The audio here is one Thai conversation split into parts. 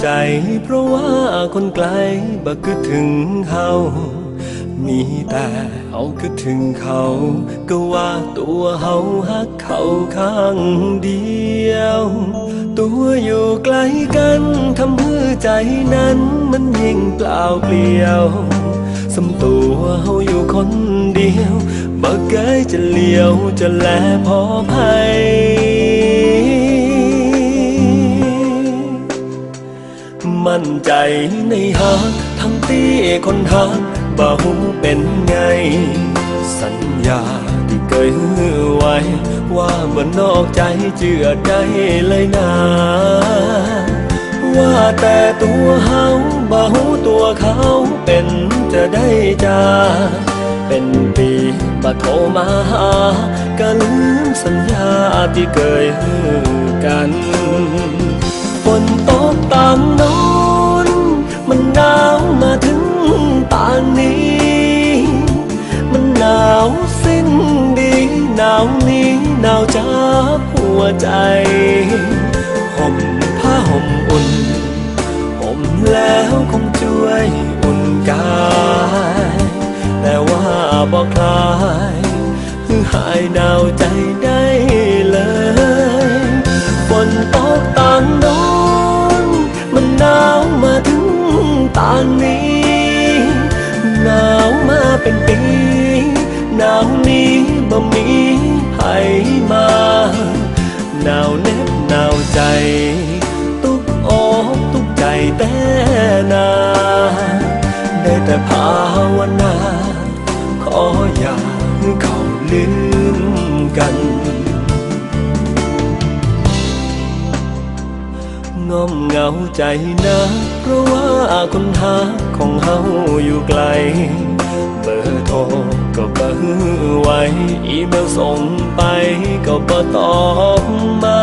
เหงาหัวใจ เพราะว่าคนไกลบ่คิดถึงเฮามีแต่เอาคิดถึงเขา ก็ว่าตัวเฮาฮักเขาข้างเดียว ตัวอยู่ไกลกันทำให้ใจนั้นมันยิ่งเปล่าเปลี่ยวสมตัวเฮาอยู่คนเดียวบ่เคยจะเลี้ยวจะแลพอภัย นใจในฮักทั้งที่คนฮักบ่หูเป็นไง สัญญาที่เคยฮือไว้ ว่าบ่นอกใจเจือได้เลยนะว่าแต่ตัวเฮาบ่หูตัวเขาเป็นจะได้จาเป็นปีบ่โทรมาหาก็ลืมสัญญาที่เคยาวจากหัวใจห่มผ้าห่มอุ่นห่มแล้วคงช่วยอุ่นกายแต่ว่าบอกคลายคือหายหนาวใจได้เลยฝนตกต่างโน้นมันหนาวมาถึงตานนี้หนาวมาเป็นปีหนาวนี้บ่มีให้มา หนาวเหน็บหนาวใจ ตุกอกตุกใจแต่นา ได้แต่ภาวนา ขออย่าเขาลืมกันงอมเหงาใจนะ เพราะว่าคนหาของเฮาอยู่ไกล เบอร์โทร ก็บ่ฮือไว้ อีเมลส่งไปก็บ่ตอบมา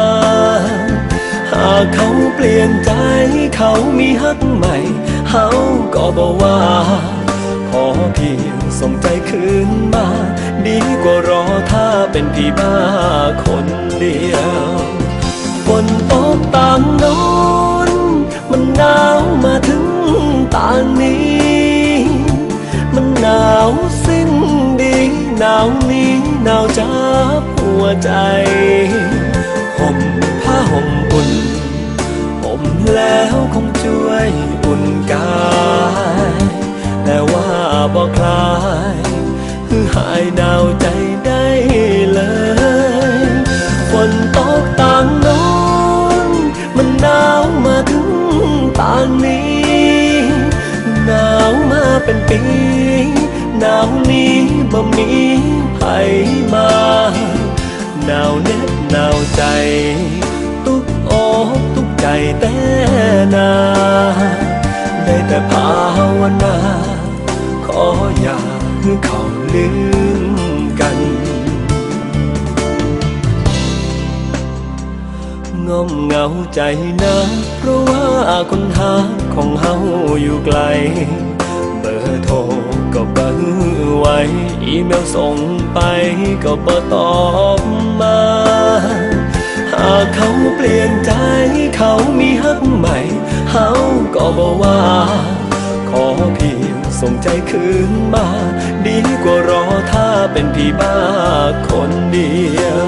หากเขาเปลี่ยนใจเขามีฮักใหม่ เฮาก็บอกว่า ขอเพียงส่งใจคืนมา ดีกว่ารอถ้าเป็นพี่บ้าคนเดียวฝนตกตามน้นมันหนาวมาถึงตานนี้ มันหนาวส หนาวนี้หนาวจากหัวใจห่มผ้าห่มอุ่นห่มแล้วคงช่วยอุ่นกายแต่ว่าบอกคลายคือหายหนาวใจได้เลยฝนตกต่างโน้นมันหนาวมาถึงตานนี้หนาวมาเป็นปี หนาวนี้บ่มีใครมาหนาวเน็บหนาวใจ ตุกอกตุกใจแต่นา ได้แต่ภาวนา ขออย่าให้เขาลืมกันงอมเงาใจนะ เพราะว่าคนหาของเฮาอยู่ไกล ไว้ อีเมลส่งไปก็บ่ตอบมา หากเขาเปลี่ยนใจเขามีฮักใหม่เฮาก็บอกว่า ขอเพียงส่งใจคืนมา ดีกว่ารอถ้าเป็นพี่บ้าคนเดียว